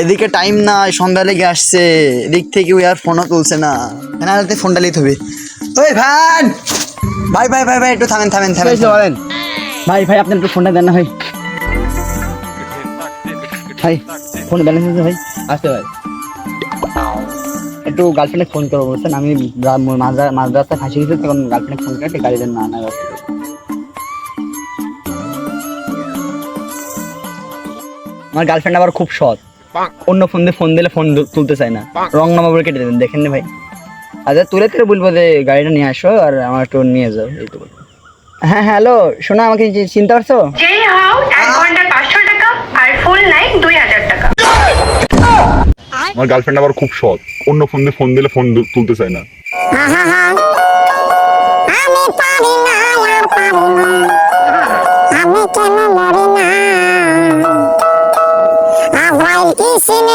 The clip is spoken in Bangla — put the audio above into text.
এদিকে টাইম নাই, সন্ধ্যা লেগে আসছে। এদিক থেকে ওই আর ফোনও তুলছে না। না ফোনটা লিতে হবে। ওই ভাই ভাই ভাই ভাই ভাই, একটু থামেন থামেন থামেন। ভাই ভাই আপনি একটু ফোনটা দেন না, ভাই। ভাই ফোন ব্যালেন্স আছে, ভাই? আসতে ভাই একটু গার্লফ্রেন্ডে ফোন করব, বুঝছেন? আমি মাঝ রাস্তায় ফাঁসি গেছি তখন গার্লফ্রেন্ডে ফোন করে গাড়ি দেন না না। আমার গার্লফ্রেন্ড আবার খুব সৎ। অন্য ফোন দিয়ে ফোন দিলে ফোন তুলতে চায় না। রং নাম্বার কেটে দেবেন দেখেন না ভাই। আচ্ছা তুলে তুলে বলব যে গাড়িটা নিয়ে আসো আর আমার একটু নিয়ে যাও এইটুকু হ্যাঁ হ্যালো শোনা আমাকে চিনতে পারছ? আমার গার্লফ্রেন্ড আবার খুব সৎ। অন্য ফোন দিয়ে ফোন দিলে ফোন তুলতে চায় না। আমি পারি না আর পারি না। আমি কেন মরি না? dicen